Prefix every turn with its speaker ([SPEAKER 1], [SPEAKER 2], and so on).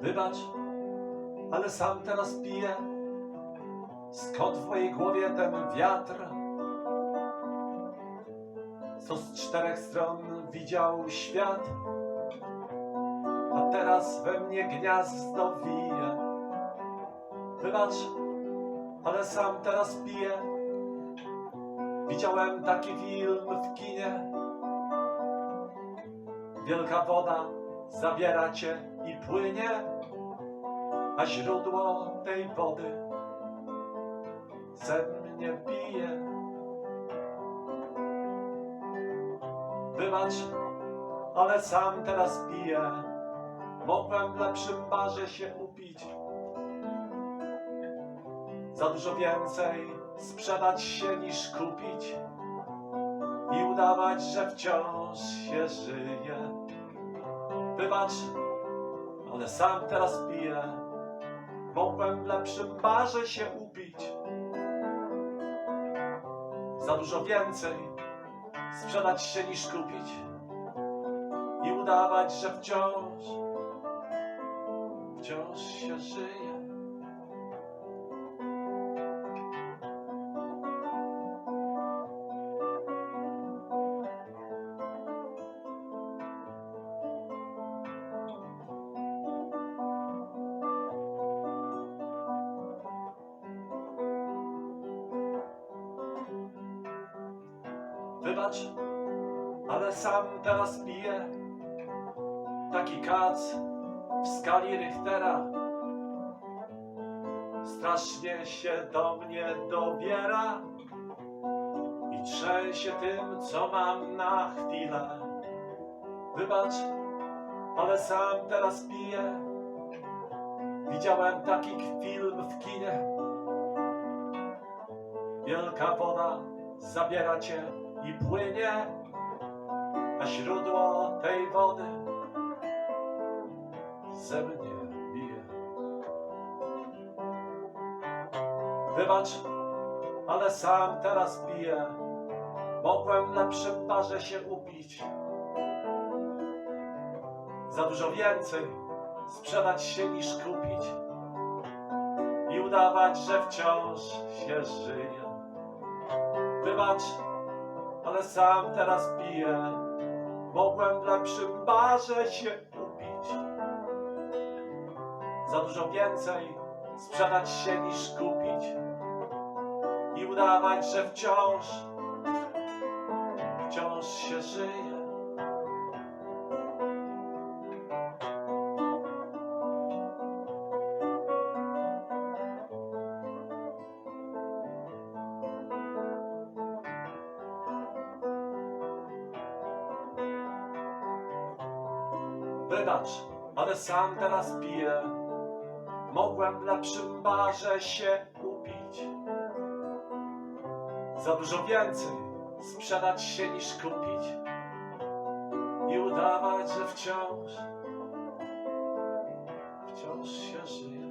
[SPEAKER 1] Wybacz, ale sam teraz piję. Skąd w mojej głowie ten wiatr? Co z czterech stron widział świat, a teraz we mnie gniazdo wije. Wybacz, ale sam teraz piję. Widziałem taki film w kinie. Wielka woda zabiera cię i płynie, a źródło tej wody ze mnie pije. Wybacz, ale sam teraz piję. Mogłem w lepszym barze się upić. Za dużo więcej sprzedać się niż kupić i udawać, że wciąż się żyje. Wybacz, ale sam teraz piję. W lepszym barze się upić. Za dużo więcej sprzedać się niż kupić i udawać, że wciąż, wciąż się żyje. Wybacz, ale sam teraz piję. Taki kac w skali Richtera. Strasznie się do mnie dobiera i trzęsie tym, co mam na chwilę. Wybacz, ale sam teraz piję. Widziałem taki film w kinie. Wielka woda zabiera cię i płynie, a źródło tej wody ze mnie bije. Wybacz, ale sam teraz piję. Mogłem lepszym barze się upić. Za dużo więcej sprzedać się niż kupić i udawać, że wciąż się żyje. Wybacz, ale sam teraz piję. Mogłem w lepszym barze się upić. Za dużo więcej sprzedać się niż kupić i udawać, że wciąż, wciąż się żyje. Wybacz, ale sam teraz piję. Mogłem w lepszym barze się upić. Za dużo więcej sprzedać się niż kupić i udawać, że wciąż, wciąż się żyje.